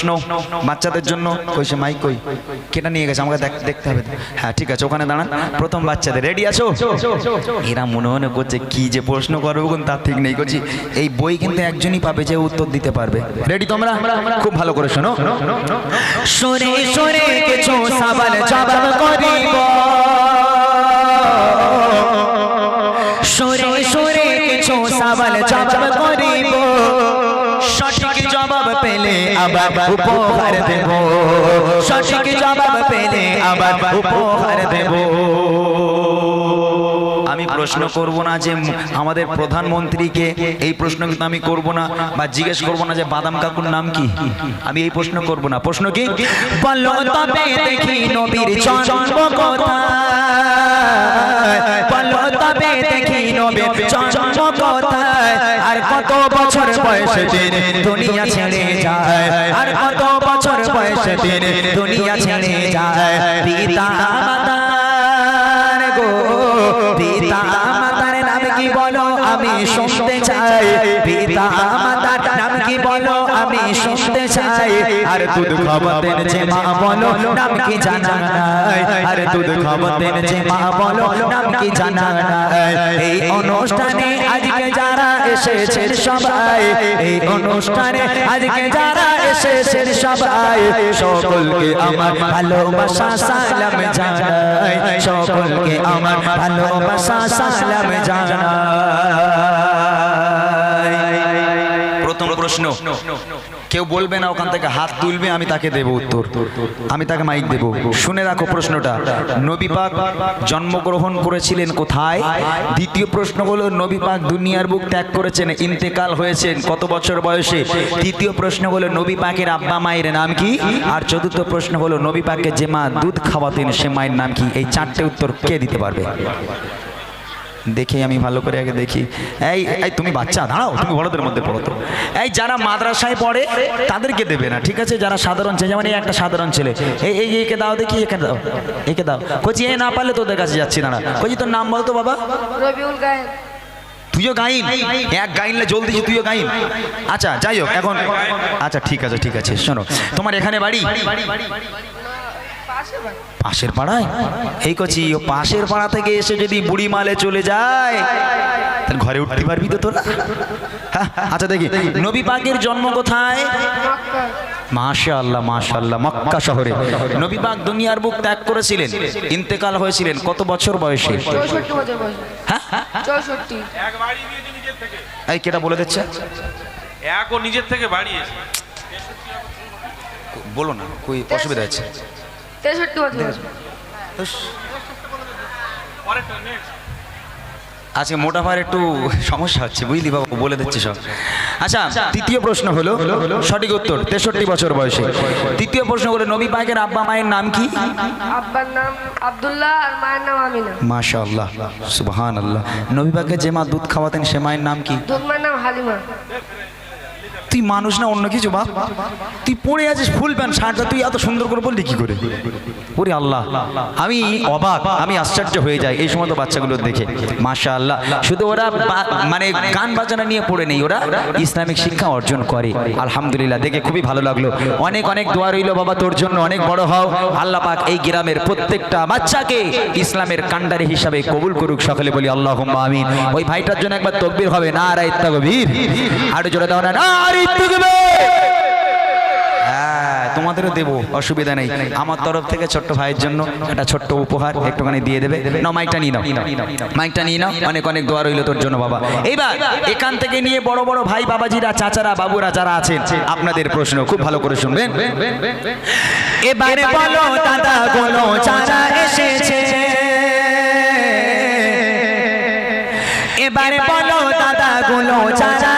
প্রশ্ন বাচ্চাদের জন্য কইছে মাইক কই কেটা নিয়ে গেছে আমাকে দেখ- দেখতে হবে হ্যাঁ ঠিক আছে ওখানে দাঁড়ান প্রথম বাচ্চাদের রেডি আছো এরা মনে মনে করছে কি যে প্রশ্ন করব কোন তার ঠিক নেই করছি এই বই কিন্তু একজনই পাবে যে উত্তর দিতে পারবে রেডি তোমরা খুব ভালো করে শোনো শুনে কিছু উপহার দেব। সঠিক জবাব পেলে আবার উপহার দেব। আমি প্রশ্ন করব না যে আমাদের প্রধানমন্ত্রীকে এই প্রশ্ন কিন্তু আমি করব না বা জিজ্ঞেস করব না যে বাদাম কাকুর নাম কি? আমি এই প্রশ্ন করব না। প্রশ্ন কি? বলো তবে দেখি নবীর জন্ম কোথায়? বলো দেখি নবে জন্ম কোথায়? আর কত বছর বয়সে তিনি দুনিয়া ছেড়ে যায়? আর কত বছর বয়সে তিনি দুনিয়া ছেড়ে যায়? পিতা মাতার গো। পিতা মাতার নাম কি বলো? আমি শুনতে চাই। পিতা আমি শুনতে চাই আর দুধ খাওয়াতেন যে মা বলো নাম কি জানা নাই? আর দুধ খাওয়াতেন যে মা বলো নাম কি জানা নাই? এই অনুষ্ঠানে আজকে যারা এসেছেন সবাই এই অনুষ্ঠানে আজকে যারা এসেছেন সবাই সকলকে আমার ভালোবাসা সালাম জানাই। সকলকে আমার ভালোবাসা সালাম জানাই। প্রশ্ন। কেউ বলবে না ওখান থেকে হাত তুলবে, আমি তাকে দেব উত্তর। আমি তাকে মাইক দেব। শুনে রাখো প্রশ্নটা। নবী পাক জন্মগ্রহণ করেছিলেন কোথায়? দ্বিতীয় প্রশ্ন হলো নবী পাক দুনিয়ার বুক ত্যাগ করেছেন, ইন্তেকাল হয়েছেন কত বছর বয়সে? তৃতীয় প্রশ্ন হলো নবী পাকের আব্বা মায়ের নাম কি? আর চতুর্থ প্রশ্ন হলো নবী পাককে যে মা দুধ খাওয়াতেন, সে মায়ের নাম কি? এই চারটে উত্তর কে দিতে পারবে? দেখে আমি ভালো করে আগে দেখি। এই এই তুমি বাচ্চা দাঁড়াও তুমি বড়দের মধ্যে পড়ো তো। এই যারা মাদ্রাসায় পড়ে তাদেরকে দেবে না ঠিক আছে? যারা সাধারণ ছেলে যেমন এই একটা সাধারণ ছেলে। এই এই একে দাও দেখি একে দাও একে দাও। কচি এ না পারলে তোদের কাছে যাচ্ছি দাঁড়া। কচি তোর নাম বলতো বাবা। রবিউল গায়েন। তুইও গাইন? এক গাইনলে জলদি দিছি তুইও গাইন? আচ্ছা যাই হোক এখন আচ্ছা ঠিক আছে ঠিক আছে শোনো। তোমার এখানে বাড়ি। পাশের পাড়ায়? এই কচি ও পাশের পাড়া থেকে এসে যদি বুড়ি মালে চলে যায় তাহলে ঘরে উঠতে পারবি তো তোরা? হ্যাঁ, আচ্ছা দেখি নবী পাকের জন্ম কোথায়? মক্কা মাশা আল্লাহ মাশা আল্লাহ মক্কা শহরে। নবী পাক দুনিয়ার বুক ত্যাগ করেছিলেন ইন্তেকাল হয়েছিলেন কত বছর বয়সে? চৌষট্টি বছর বয়সে। হ্যাঁ চৌষট্টি। এক বাড়ি দিয়েছে নিজের থেকে এই কেটা বলে দিচ্ছে? এক ও নিজের থেকে বাড়িয়েছে। বলো না কই অসুবিধা আছে তেষট্টি বছর আজকে মোটা একটু সমস্যা হচ্ছে বুঝলি বাবু? বলে দিচ্ছি সব। আচ্ছা তৃতীয় প্রশ্ন হলো সঠিক উত্তর তেষট্টি বছর বয়সে। তৃতীয় প্রশ্ন হলো নবী পাকের আব্বা মায়ের নাম কি? আব্বার নাম আব্দুল্লাহ আর মায়ের নাম আমিনা। নবী পাকে যে মা দুধ খাওয়াতেন সে মায়ের নাম কি? দুধ মায়ের নাম হালিমা। তুই মানুষ না, অন্য কিছু বাপ? তুই পড়ে আছিস, ফুল প্যান্ট, শার্টটা তুই এত সুন্দর করে বললি কি করে? ওরে আল্লাহ, আমি অবাক, আমি আশ্চর্য হয়ে যাই এই সময় তো বাচ্চাগুলো দেখে। মাশা আল্লাহ শুধু ওরা মানে গান বাজানা নিয়ে পড়ে নেই, ওরা ইসলামিক শিক্ষা অর্জন করে। আলহামদুলিল্লাহ, দেখে খুবই ভালো লাগল। অনেক অনেক দোয়া রইল, বাবা, তোর জন্য অনেক বড় হও। আল্লাহ পাক এই গ্রামের প্রত্যেকটা বাচ্চাকে ইসলামের কান্ডারি হিসাবে কবুল করুক, সকলে বলি আল্লাহ আমিন। ওই ভাইটার জন্য একবার তকবির হবে না আর তকবীর। আরও জোরে দাও না হ্যাঁ তোমাদেরও দেবো অসুবিধা নেই। আমার তরফ থেকে ছোট্ট ভাইয়ের জন্য একটা ছোট্ট উপহার একটুখানি দিয়ে দেবে। না মাইকটা নিয়ে নাও। মাইকটা নিয়ে নাও অনেক অনেক দোয়া রইল তোর জন্য বাবা। এইবার এখান থেকে নিয়ে বড় বড় ভাই বাবাজিরা চাচারা বাবুরা যারা আছেন আপনাদের প্রশ্ন খুব ভালো করে শুনবেন। এবারে বলো দাদা গুলো চাচা এসেছে। এবারে বলো দাদা গুলো চাচা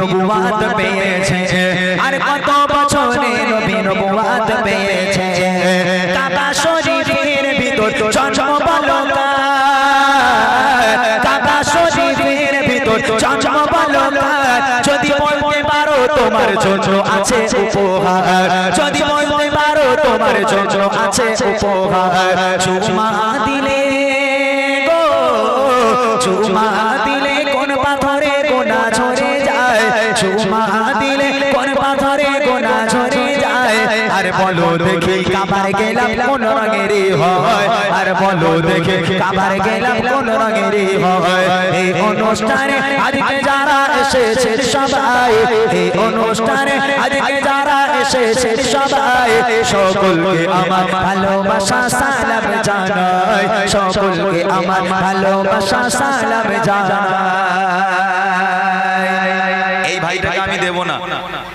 নবুয়াত পেয়েছে আর কত বছরে নবী নবুয়াত পেয়েছে কাবা শরীফের ভিতর জন্ম বলো কার? কাবা শরীফের ভিতর জন্ম বলো কার? যদি বলতে পারো তোমার জন্য আছে উপহার যদি বলতে পারো তোমার জন্য আছে উপহার চুমা দিলে বলো দেখি কাবার গেলাম কোন রঙের হয়। আর বলো দেখি কাবার গেলাম কোন রঙের হয়। এই অনুষ্ঠানে আজকে যারা এসেছে সবাই। এই অনুষ্ঠানে আজকে যারা এসেছে সবাই। সকলকে আমার ভালোবাসা সালাম জানাই। সকলকে আমার ভালোবাসা সালাম জানাই। এই ভাইটাকে আমি দেব না।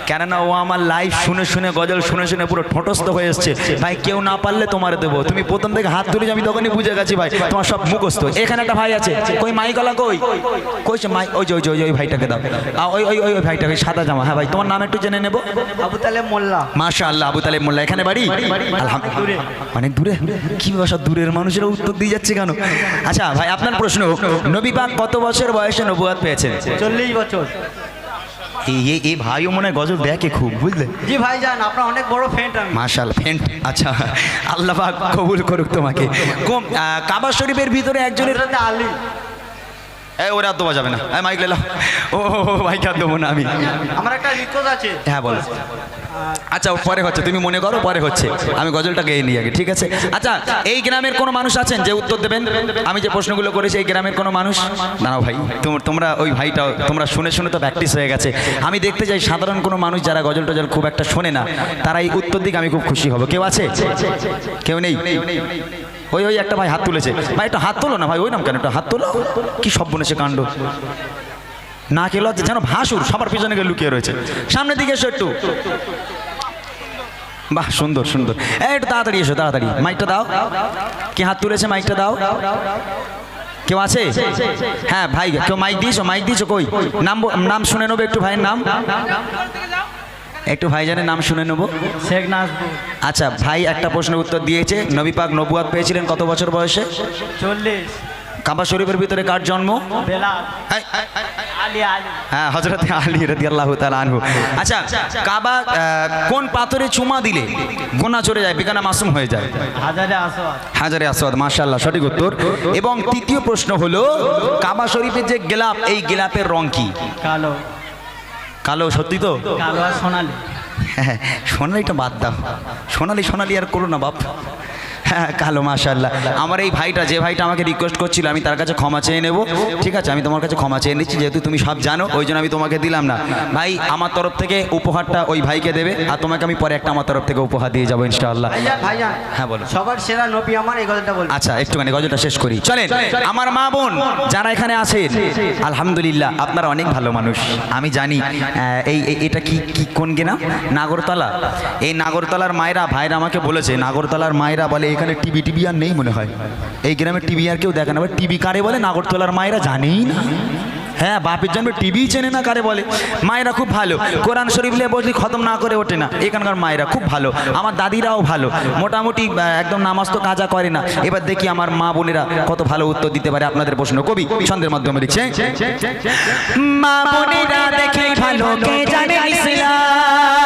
কেননা ও আমার লাইফ শুনে শুনে গজল শুনে শুনে পুরো ঠোঁটস্থ হয়ে এসছে। ভাই কেউ না পারলে তোমার দেবো। তুমি প্রথম থেকে হাত তুলে আমি তখনই বুঝে গেছি ভাই তোমার সব মুখস্থ। এখানে একটা ভাই আছে কই মাইকলা কই? কইছে মাই ওই যে ওই যে ওই ভাইটাকে দাও। ওই ওই ওই ওই ভাইটাকে সাদা জামা। হ্যাঁ ভাই তোমার নাম একটু জেনে নেব? আবু তালে মোল্লা। মাশা আল্লাহ আবু তালেব মোল্লা। এখানে বাড়ি? আলহামদুলিল্লাহ অনেক দূরে। কি বাসা দূরের মানুষেরা উত্তর দিয়ে যাচ্ছে কেন? আচ্ছা ভাই আপনার প্রশ্ন। নবী পাক কত বছর বয়সে নবুয়াত পেয়েছেন চল্লিশ বছর। এই এই- এই ভাইও মনে হয় গজল দেখে খুব বুঝলে? জি ভাই যান আপনার অনেক বড় আমি। মাশাল আচ্ছা আল্লাহ কবুল করুক তোমাকে। কাবা শরীফের ভিতরে একজনের আলী। এ ওরা আর দেওয়া যাবে না। এই মাইক লেলা ও ভাই কার দেবো না আমি। আমার একটা রিকোয়েস্ট আছে। হ্যাঁ বলো। আচ্ছা পরে হচ্ছে। তুমি মনে করো পরে হচ্ছে। আমি গজলটা গেয়ে নিই আগে ঠিক আছে? আচ্ছা এই গ্রামের কোনো মানুষ আছেন যে উত্তর দেবেন? আমি যে প্রশ্নগুলো করেছি এই গ্রামের কোনো মানুষ? দাঁড়াও ভাই তোম- তোমরা ওই ভাইটা তোমরা শুনে শুনে তো প্র্যাকটিস হয়ে গেছে। আমি দেখতে চাই সাধারণ কোনো মানুষ যারা গজল টজল খুব একটা শোনে না তারা এই উত্তর দিকে আমি খুব খুশি হব। কেউ আছে? কেউ নেই? ওই ওই একটা ভাই হাত তুলেছে। ভাই, একটু হাত তোলো না ভাই, ওই নাম কেন? একটু হাত তোলো। কি সব বনেছে কাণ্ড? না কে লজ্জা, যেন ভাসুর সবার পিছনে গিয়ে লুকিয়ে রয়েছে। সামনের দিকে এসো একটু। বাহ, সুন্দর সুন্দর। একটু তাড়াতাড়ি এসো, তাড়াতাড়ি। মাইকটা দাও। কে হাত তুলেছে মাইকটা দাও। কেউ আছে? হ্যাঁ ভাই, কেউ মাইক দিয়েছ? মাইক দিয়েছ কই? নাম নাম শুনে নেব একটু ভাইয়ের নাম। একটু ভাইজানের নাম শুনে নেব। শেখ নাজবুল আচ্ছা ভাই একটা প্রশ্নের উত্তর দিয়েছে। নবী পাক নবুয়াত পেয়েছিলেন কত বছর বয়সে? চল্লিশ। কাবা শরীফের ভিতরে কার জন্ম? হ্যাঁ হজরত আলী রাদিয়াল্লাহু তাআলা আনহু। আচ্ছা কাবা কোন পাথরে চুমা দিলে গোনা চলে যায় বেগানা মাসুম হয়ে যায়? হাজারে আসওয়াদ মাশাআল্লাহ সঠিক উত্তর। এবং তৃতীয় প্রশ্ন হলো কাবা শরীফের যে গেলাপ এই গেলাপের রং কি? কালো। কালো সত্যি তো? কালো আর সোনালি। হ্যাঁ সোনালিটা বাদ দাও। সোনালি সোনালি আর করো না বাপ। হ্যাঁ কালো মাশাল্লাহ আমার এই ভাইটা যে ভাইটা আমাকে রিকোয়েস্ট করছিল আমি তার কাছে ক্ষমা চেয়ে নেব। ঠিক আছে আমি তোমার কাছে ক্ষমা চেয়ে নিচ্ছি যেহেতু তুমি সব জানো ওই জন্য আমি তোমাকে দিলাম না। ভাই আমার তরফ থেকে উপহারটা ওই ভাইকে দেবে আর তোমাকে আমি পরে একটা আমার তরফ থেকে উপহার দিয়ে যাব ইনশাআল্লাহ। হ্যাঁ বলো। সবার সেরা নবী আমার এই কথাটা বলছি। আচ্ছা একটুখানি গজলটা শেষ করি। চলেন আমার মা বোন যারা এখানে আছেন আলহামদুলিল্লাহ আপনারা অনেক ভালো মানুষ। আমি জানি এই- এটা কি কি কোন গেনা? নাগরতলা। এই নাগরতলার মায়েরা ভাইরা আমাকে বলেছে নাগরতলার মায়েরা বলে এখানে টিভি টিভি আর নেই মনে হয়। এই গ্রামে টিভি আর কেউ দেখে না। টিভি কারে বলে? নাগরতলার মায়েরা জানেই না। হ্যাঁ বাপের জন্য টিভি চেনে না কারে বলে? মায়েরা খুব ভালো। কোরআন শরীফ নিয়ে বসলি খতম না করে ওঠে না। এখানকার মায়েরা খুব ভালো। আমার দাদিরাও ভালো। মোটামুটি একদম নামাজ তো কাজা করে না। এবার দেখি আমার মা বোনেরা কত ভালো উত্তর দিতে পারে আপনাদের প্রশ্ন। কবি ছন্দের মাধ্যমে লিখছে মা বোনেরা দেখে ভালো, কে জানে ইসলাম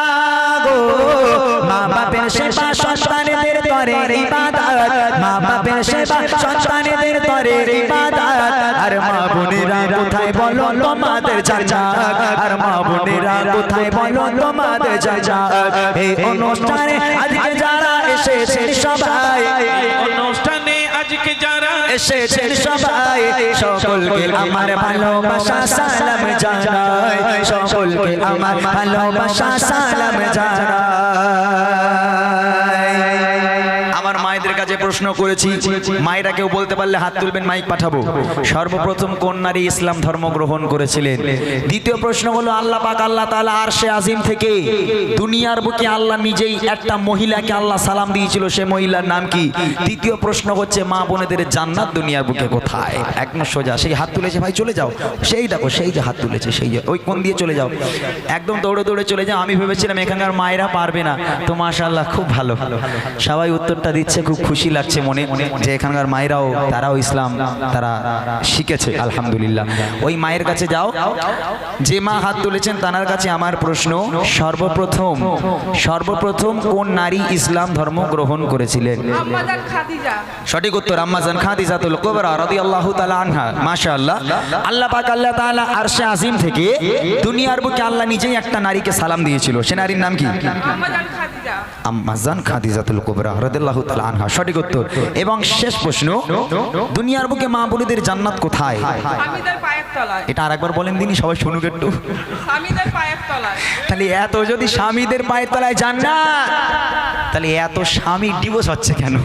ইবাদত। মা বাপের সেবা সন্তানদের তরে ইবাদত। আর মা বোনেরা কোথায় বলো তোমাদের চাচা আর মা বোনেরা কোথায় বলো তোমাদের চাচা এই অনুষ্ঠানে আজকে যারা এসেছে সবাই অনুষ্ঠানে আজকে যারা এসেছেন সবাই সকলকে আমার ভালোবাসা সালাম জানাই। সকলকে আমার ভালোবাসা সালাম জানাই। কাছে প্রশ্ন করেছি মায়েরা কেউ বলতে পারলে হাত তুলবেন, মাইক পাঠাবো। সর্বপ্রথম কোন নারী ইসলাম ধর্ম গ্রহণ করেছিলেন? দ্বিতীয় প্রশ্ন হলো, আল্লাহ পাক, আল্লাহ তাআলা আরশে আজিম থেকে দুনিয়ার বুকে আল্লাহ নিজেই একটা মহিলাকে আল্লাহ সালাম দিয়েছিল, সে মহিলার নাম কি? তৃতীয় প্রশ্ন হচ্ছে, মা বোনেদের জান্নাত দুনিয়ার বুকে কোথায়? একদম সোজা, সেই হাত তুলেছে, ভাই চলে যাও। সেই দেখো, সেই যে হাত তুলেছে, সেই ওই কোন দিয়ে চলে যাও? একদম দৌড়ে দৌড়ে চলে যাও, আমি ভেবেছিলাম এখানকার মায়েরা পারবে না। তো মাশাআল্লাহ, খুব ভালো। সবাই উত্তরটা দিচ্ছে, খুব খুশি। লাগছে মনে যে এখানকার মায়েরাও তারাও ইসলাম তারা শিখেছে আলহামদুলিল্লাহ। ওই মায়ের কাছে যাও। যে মা হাত তুলেছেন তার কাছে আমার প্রশ্ন সর্বপ্রথম সর্বপ্রথম কোন নারী ইসলাম ধর্ম গ্রহণ করেছিলেন? সঠিক উত্তর আম্মাজান খাদিজাতুল কুবরা রাদিয়াল্লাহু তাআলা আনহা। মাশাআল্লাহ। আল্লাহ পাক আল্লাহ তাআলা আরশে আজিম থেকে দুনিয়ার বুকে আল্লাহ নিজেই একটা নারীকে সালাম দিয়েছিল। সে নারীর নাম কি? আম্মাজান খাদিজা। আম্মাজান খাদিজাতুল কুবরা রাদিয়াল্লাহু তাআলা আনহা সঠিক উত্তর। এবং শেষ প্রশ্ন দুনিয়ার বুকে মা বোনেদের জান্নাত কোথায়? এটা আরেকবার বলেন দিনই সবাই শুনুক একটু। স্বামীদের পায়ের তলায়। তাহলে এত যদি স্বামীদের পায়ের তলায় জান্নাত তাহলে এত স্বামী ডিভোর্স হচ্ছে কেন?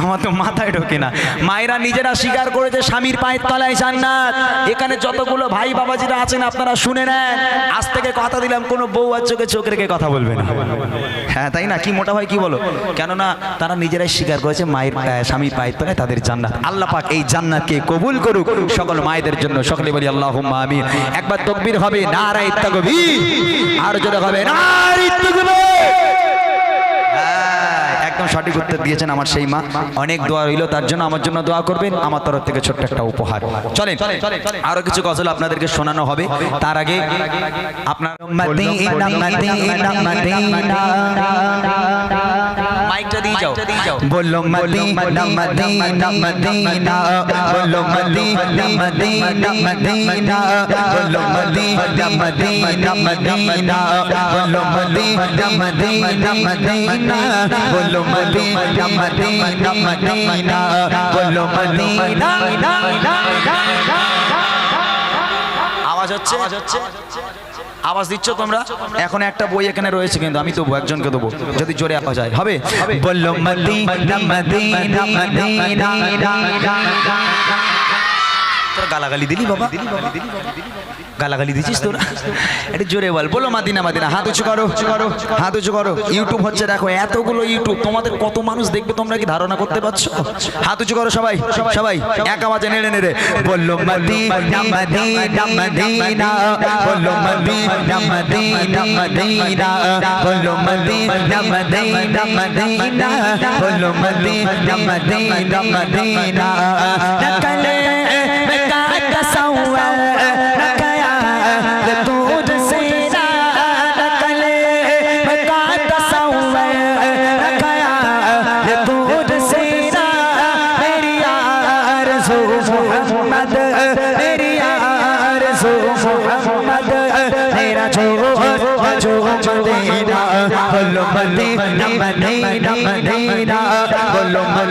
আমার তো মাথায় ঢোকে না। মায়েরা নিজেরা স্বীকার করেছে স্বামীর পায়ের তলায় জান্নাত। এখানে যতগুলো ভাই বাবাজিরা আছেন আপনারা শুনে নেন। আজ থেকে কথা দিলাম কোনো বউ আর চোখে চোখ রেখে কথা বলবে না। হ্যাঁ তাই না? কি মোটা হয় কি বলো? কেননা তারা নিজেরাই স্বীকার করেছে মায়ের স্বামীর পায়ের তলায় তাদের জান্নাত। আল্লাহ পাক এই জান্নাতকে কবুল করুক সকল মায়েদের জন্য। সকলে বলি আল্লাহ আমিন। একবার তকবীর হবে নারায় তাকবীর। আর যদি হবে নারায় তাকবীর। হ্যাঁ, একদম সঠিক উত্তর দিয়েছেন আমার সেই মা অনেক দোয়া রইল তার জন্য আমার জন্য দোয়া করবেন আমার তরফ থেকে ছোট্ট একটা উপহার চলেন আরও কিছু গজল আপনাদেরকে শোনানো হবে তার আগে আপনার মাইকটা দিয়ে যাও বলো মদিনা মদিনা মদিনা বলো মদিনা মদিনা মদিনা বলো মদিনা মদিনা মদিনা বলো মদিনা মদিনা মদিনা বলো মদিনা মদিনা মদিনা বলো মদিনা আওয়াজ হচ্ছে আওয়াজ হচ্ছে আওয়াজ দিচ্ছ তোমরা এখন একটা বই এখানে রয়েছে কিন্তু আমি তো একজনকে দেবো যদি জোরে আওয়া যায় হবে বলল মদিনা মদিনা মদিনা তোরা গালাগালি দিলি বাবা গালাগালি দিছিস তোর এটা জোরে বল বলো মাদিনা মাদিনা হাত উঁচু করো করো হাত উঁচু করো ইউটিউব হচ্ছে দেখো এতগুলো ইউটিউব তোমাদের কত মানুষ দেখবে তোমরা কি ধারণা করতে পারছ হাত উঁচু করো সবাই সবাই এক আওয়াজে নেড়ে নেড়ে বলল মাদিনা মাদিনা মাদিনা বলল মাদিনা মাদিনা মাদিনা বলল মাদিনা মাদিনা মাদিনা বলল Madina Madina Madina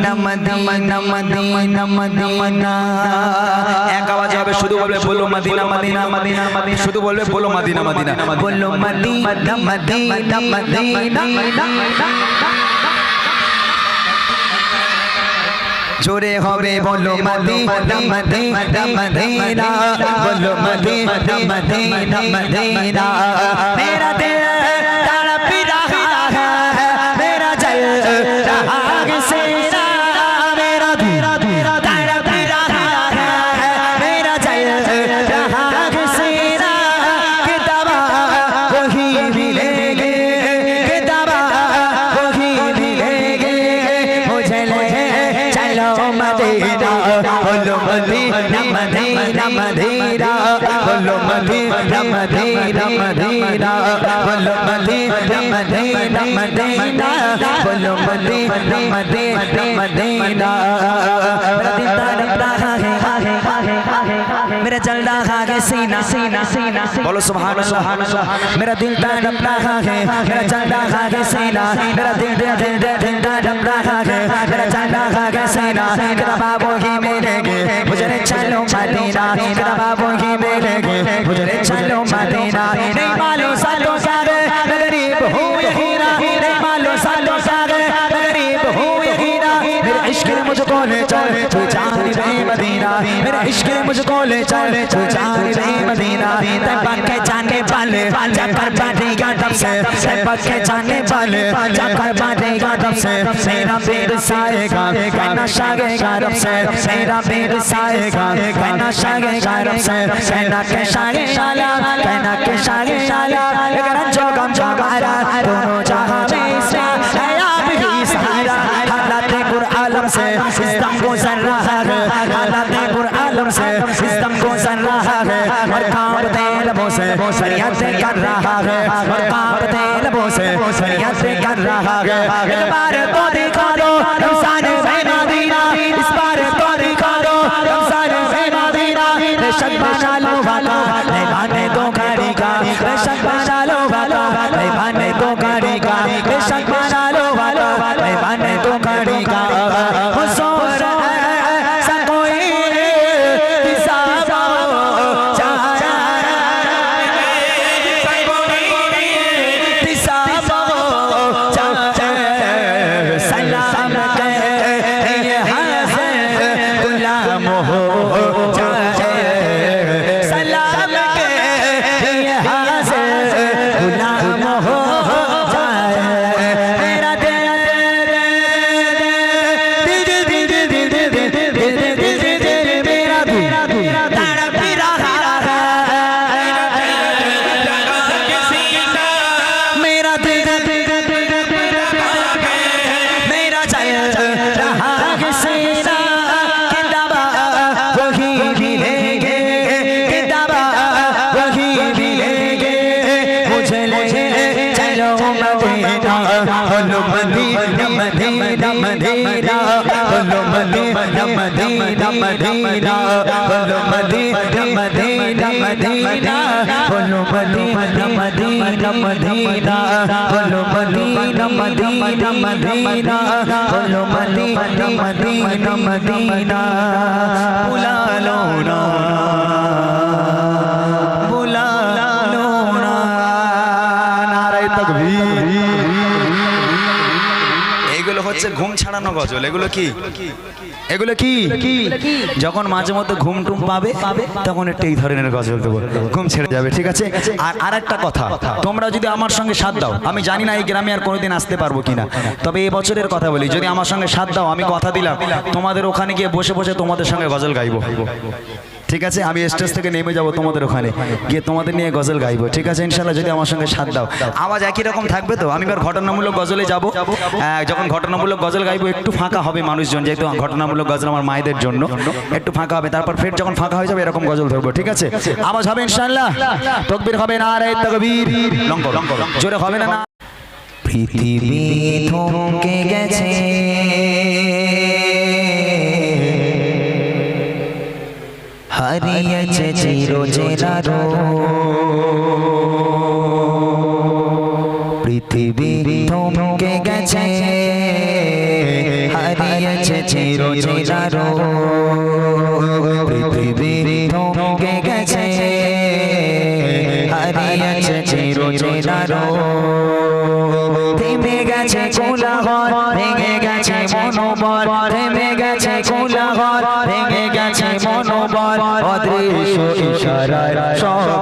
Medina Medina Medina এক আওয়াজ হবে শুধু বলবে বলো মদিনা মদিনা মদিনা মদিনা। শুধু বলবে বলো মদিনা মদিনা বলো মদিনা মদিনা মদিনা জোরে হবে বলো মদিনা মদিনা মদিনা। বলো মদিনা মদিনা মদিনা মেরা দিল बोलो सुभान अल्लाह मेरा दिल तड़प रहा है, मेरा जल रहा है, सीना, मेरा दिल दिल दिल तड़प रहा है, मेरा जल रहा है, सीना तेरा बाबू ही मिलेंगे, मुझे चलो मदीना तेरा बाबू ही मिलेंगे, मुझे चलो मदीना, नहीं मालूम मेरे इश्क ने मुझको ले चल तू जान रे मदीना ते पक्के जाने वाले जाकर बैठेगा तब से ते पक्के जाने वाले जाकर बैठेगा तब से मेरा बेर साएगा कहना शागेगा रब से मेरा बेर साएगा कहना शागेगा रब से कहना के शागे शाला कहना के शागे शाला अगर जो गम जो गारा दोनों जहाँ में इस्लाम मरकार तेल बोसे शरीयत कर रहा है मरकार तेल बोसे शरीयत कर रहा है इस बार तो दिखा दो इंसान से मदीना इस बार तो दिखा दो इंसान से मदीना बेशक बना लो वाला মদিনা মদিনা বলো মদিনা মদিনা মদিনা বুলালো না এগুলো হচ্ছে ঘুম ছাড়ানো গজল এগুলো কি? এগুলো কি? যখন মাঝে মধ্যে ঘুম টুম পাবে, তখন একটু এই ধরনের গজল দেবো ঘুম ছেড়ে যাবে, ঠিক আছে? আর আর একটা কথা, তোমরা যদি আমার সঙ্গে সাথ দাও, আমি জানি না এই গ্রামে আর কোনোদিন আসতে পারব কিনা, তবে এই বছরের কথা বলি, যদি আমার সঙ্গে সাথ দাও, আমি কথা দিলাম, তোমাদের ওখানে গিয়ে বসে বসে তোমাদের সঙ্গে গজল গাইবো। ঠিক আছে? আমি স্টেজ থেকে নেমে যাব তোমাদের ওখানে। গিয়ে তোমাদের নিয়ে গজল গাইবো। ঠিক আছে? ইনশাল্লাহ যদি আমার সঙ্গে সাথ দাও। আওয়াজ একই রকম থাকবে তো? আমি এবার ঘটনামূলক গজলে যাব। যখন ঘটনামূলক গজল গাইবো একটু ফাঁকা হবে মানুষজন যেহেতু ঘটনামূলক গজল আমার মায়েদের জন্য। একটু ফাঁকা হবে। তারপর ফের যখন ফাঁকা হয়ে যাবে এরকম গজল ধরবো। ঠিক আছে? আওয়াজ হবে ইনশাল্লাহ তকবির হবে না রে তকবির। জোরে হবে না? পৃথিবী থমকে গেছে। হারিয়েছে চির চিরচেনারো পৃথিবী থমকে গেছে হারিয়েছে চির চিরচেনারো পৃথিবী থমকে গেছে হারিয়েছে চিরচেনারো থেমে গেছে কোলাহল ভেঙে গেছে মনোবল থেমে গেছে কোলাহল ভেঙে সবার অদৃশ্য ইশারায় সব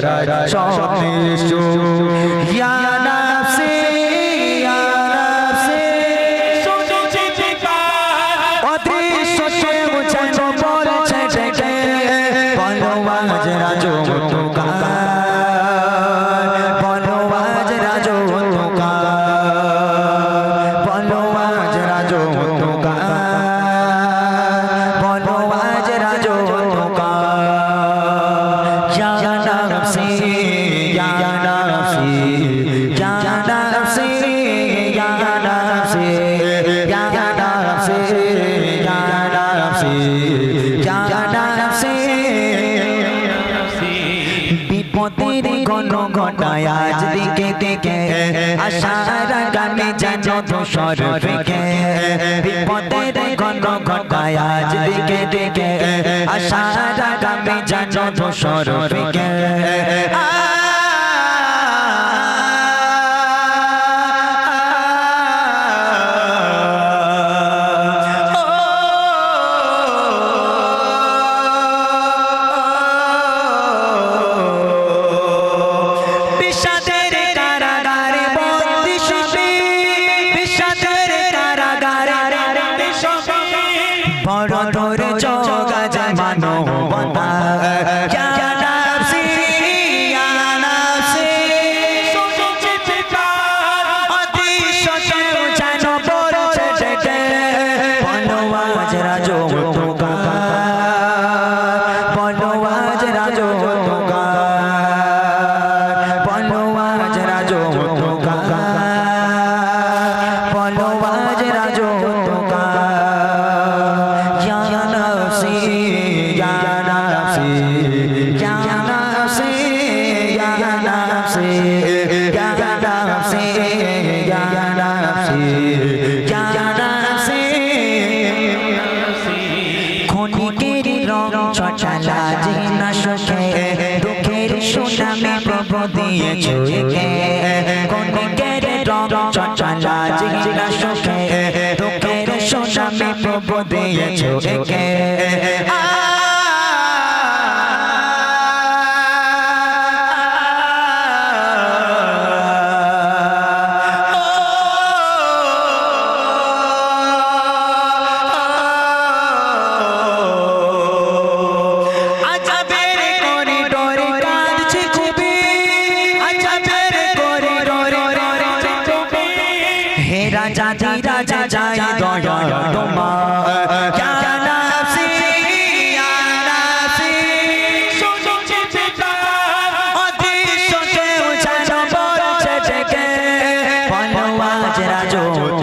সারা সব নয়াজ দিকে দিকে আশার গানে যেন দোষর রেখে বিপদের ঘন ঘটায় আজ দিকে দিকে আশার গানে যেন দোষর রেখে রূপ দিয়েছ একে 就。